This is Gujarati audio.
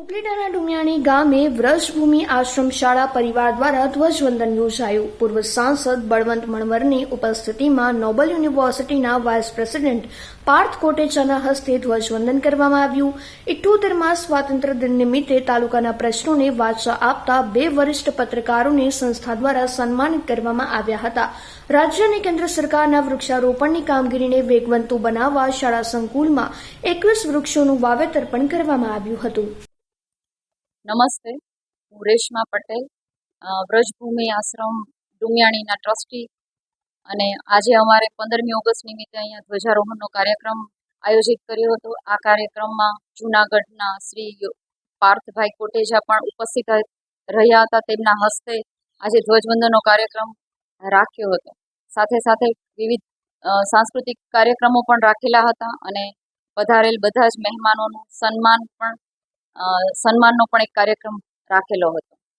ઉપલેટાના ડુમિયાણી ગામે વ્રજભૂમિ આશ્રમ શાળા પરિવાર દ્વારા ધ્વજવંદન યોજાયું. પૂર્વ સાંસદ બળવંત મણવરની ઉપસ્થિતિમાં નોબલ યુનિવર્સિટીના વાઇસ પ્રેસિડેન્ટ પાર્થ કોટેચાના હસ્તે ધ્વજવંદન કરવામાં આવ્યું. ઇઠ્ઠોતેરમાં સ્વાતંત્ર્ય દિન નિમિત્તે તાલુકાના પ્રશ્નોને વાચા આપતા બે વરિષ્ઠ પત્રકારોને સંસ્થા દ્વારા સન્માનિત કરવામાં આવ્યા હતા. રાજ્ય અને કેન્દ્ર સરકારના વૃક્ષારોપણની કામગીરીને વેગવંતુ બનાવવા શાળા સંકુલમાં એકવીસ વૃક્ષોનું વાવેતર પણ કરવામાં આવ્યું હતું. નમસ્તે. હું રેશમા પટેલ વ્રજભૂમિ આશ્રમ ડુમિયાણીના ટ્રસ્ટી અને આજે અમારે પંદરમી ઓગસ્ટ નિમિત્તે અહીંયા ધ્વજારોહણનો કાર્યક્રમ આયોજિત કર્યો હતો. આ કાર્યક્રમમાં જૂનાગઢના શ્રી પાર્થભાઈ કોટેજા પણ ઉપસ્થિત રહ્યા હતા. તેમના હસ્તે આજે ધ્વજવંદનનો કાર્યક્રમ રાખ્યો હતો. સાથે સાથે વિવિધ સાંસ્કૃતિક કાર્યક્રમો પણ રાખેલા હતા અને પધારેલ બધા જ મહેમાનોનું સન્માન પણ સન્માનનો પણ એક કાર્યક્રમ રાખેલો હતો.